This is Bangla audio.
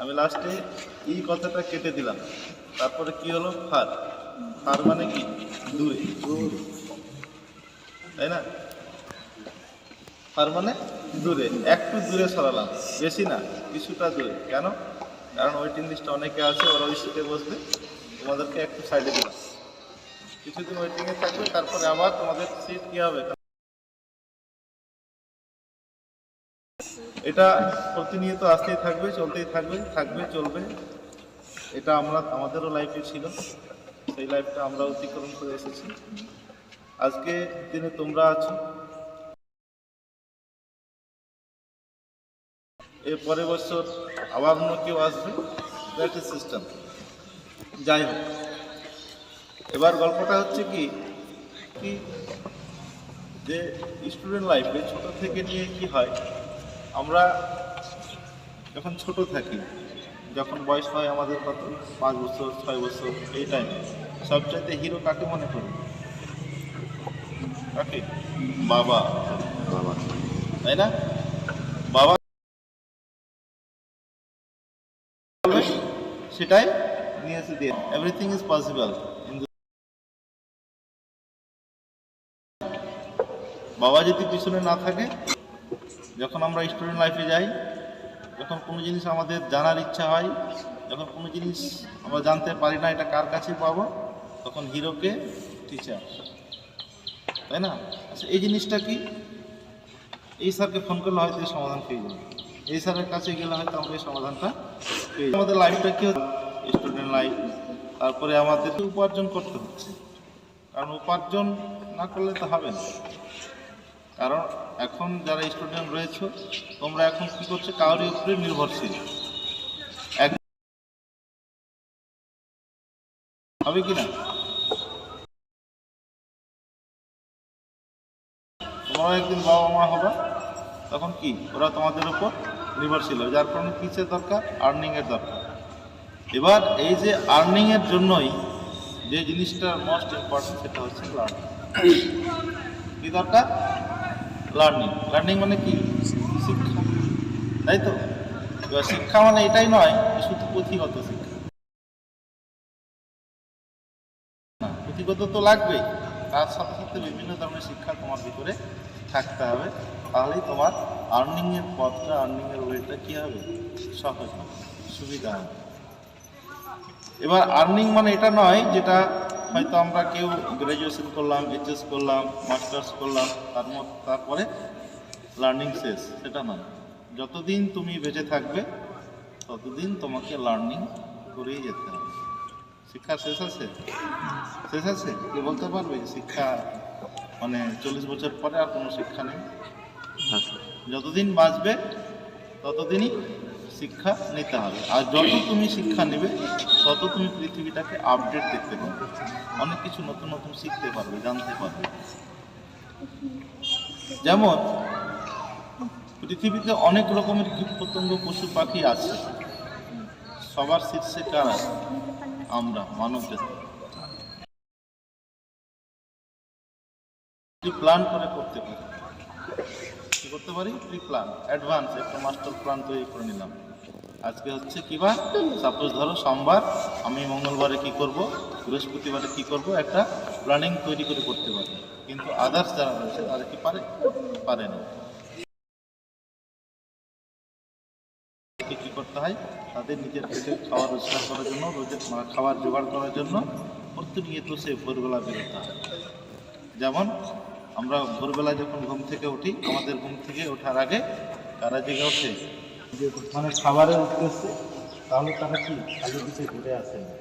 আমি লাস্টে ই কথাটা কেটে দিলাম। তারপরে কি হলো? ফার। ফার মানে কি? দূরে তাই না? ফার মানে দূরে। একটু দূরে সরালাম। বেশি না, কিছুটা দূরে। কেন? কারণ ওয়েটিং লিস্টে অনেকে আছে, ওরা ওই সিটে বসবে। তোমাদেরকে একটু সাইডে দিলাম। কিছুদিন ওয়েটিংয়ে থাকবে, তারপরে আবার তোমাদের সিট কি হবে? এটা প্রতিনিয়ত আসতেই থাকবে, চলতেই থাকবে থাকবে, চলবে। এটা আমরা, আমাদেরও লাইফে ছিল। সেই লাইফটা আমরা অতিক্রম করে এসেছি। আজকে দিনে তোমরা আছো। এর পরের বছর আবার অন্য কেউ আসবে। ইজ সিস্টেম যাই হোক। এবার গল্পটা হচ্ছে কি? কি? যে স্টুডেন্ট লাইফে ছোটো থেকে নিয়ে কি হয়? আমরা যখন ছোট থাকি, যখন বয়স হয় আমাদের কত, পাঁচ বছর, ছয় বছর, এই টাইমে সবচাইতে হিরো কাকে মনে করি কাকে? বাবা। বাবা। তাই না? বাবা সেটাই নিয়ে এসে দিয়ে এভরিথিং ইজ পসিবল বাবা যদি পিছনে না থাকে যখন আমরা স্টুডেন্ট লাইফে যাই, যখন কোনো জিনিস আমাদের জানার ইচ্ছা হয়, যখন কোনো জিনিস আমরা জানতে পারি না এটা কার কাছে পাবো, তখন হিরোকে টিচার তাই না? আচ্ছা এই জিনিসটা কি? এই স্যারকে ফোন করলে হয়তো এই সমাধান পেয়ে যাবে। এই স্যারের কাছে গেলে হয়তো আমরা এই সমাধানটা পেয়ে। আমাদের লাইফটা কি স্টুডেন্ট লাইফ তারপরে আমাদের উপার্জন করতে হচ্ছে। কারণ উপার্জন না করলে তো হবে না। কারণ এখন যারা স্টুডেন্ট রয়েছে, তোমরা এখন কি করছ, কারোর উপরে নির্ভরশীল। হবে কি না? তোমরা একদিন বাবা মা হবে, তখন কি? ওরা তোমাদের উপর নির্ভরশীল হবে, যার কারণে কিসের দরকার? আর্নিং এর দরকার। এবার এই যে আর্নিং এর জন্যই যে জিনিসটা মোস্ট ইম্পর্টেন্ট সেটা হচ্ছে লার্নিং কি দরকার? লার্নিং লার্নিং মানে কি? শিক্ষা। তাই তো? এবার শিক্ষা মানে এটাই নয় শুধু পুঁথিগত শিক্ষা। পুঁথিগত তো লাগবেই তার সাথে সাথে বিভিন্ন ধরনের শিক্ষা তোমার ভিতরে থাকতে হবে। তাহলেই তোমার আর্নিংয়ের পথটা আর্নিংয়ের ওয়েটা কী হবে? সহজ হবে, সুবিধা হবে। এবার আর্নিং মানে এটা নয়, যেটা হয়তো আমরা কেউ গ্র্যাজুয়েশন করলাম এইচএস করলাম মাস্টার্স করলাম তার মধ্যে তারপরে লার্নিং শেষ সেটা নয়। যতদিন তুমি বেঁচে থাকবে ততদিন তোমাকে লার্নিং করেই যেতে হবে। শিক্ষা শেষ আছে? শেষ আছে? কে বলতে পারবে শিক্ষা মানে চল্লিশ বছর পরে আর কোনো শিক্ষা নেই? আচ্ছা। যতদিন বাঁচবে ততদিনই শিক্ষা নিতে হবে। আর যত তুমি শিক্ষা নেবে, তত তুমি পৃথিবীটাকে আপডেট দেখতে পারবে অনেক কিছু নতুন নতুন শিখতে পারবে, জানতে পারবে। যেমন, পৃথিবীতে অনেক রকমের কীট পতঙ্গ পশু পাখি আছে। সবার শীর্ষে কারা? আমরা, মানব প্ল্যান করে করতে পারি। কি করতে পারি? প্রি প্ল্যান অ্যাডভান্স একটা মাস্টার প্ল্যান তৈরি করে নিলাম। আজকে হচ্ছে কি বার? সাপোজ ধরো সোমবার আমি মঙ্গলবারে কি করব? বৃহস্পতিবারে কি করব? একটা প্ল্যানিং তৈরি করে করতে পারি কিন্তু আদার্স যারা রয়েছে, তারা কি পারে? পারে না। কি করতে হয়? তাদের নিজের পেটের খাওয়ার রোজগার করার জন্য, রোজের খাবার জোগাড় করার জন্য প্রতিনিয়ত সে ভোরবেলা বেরোতে হয়। যেমন আমরা ভোরবেলা যখন ঘুম থেকে উঠি, আমাদের ঘুম থেকে ওঠার আগে কারা জেগে ওঠে? মানে খাবারের উদ্দেশ্যে তাহলে তারা কি খালি পিছিয়ে ঘুরে আসে না।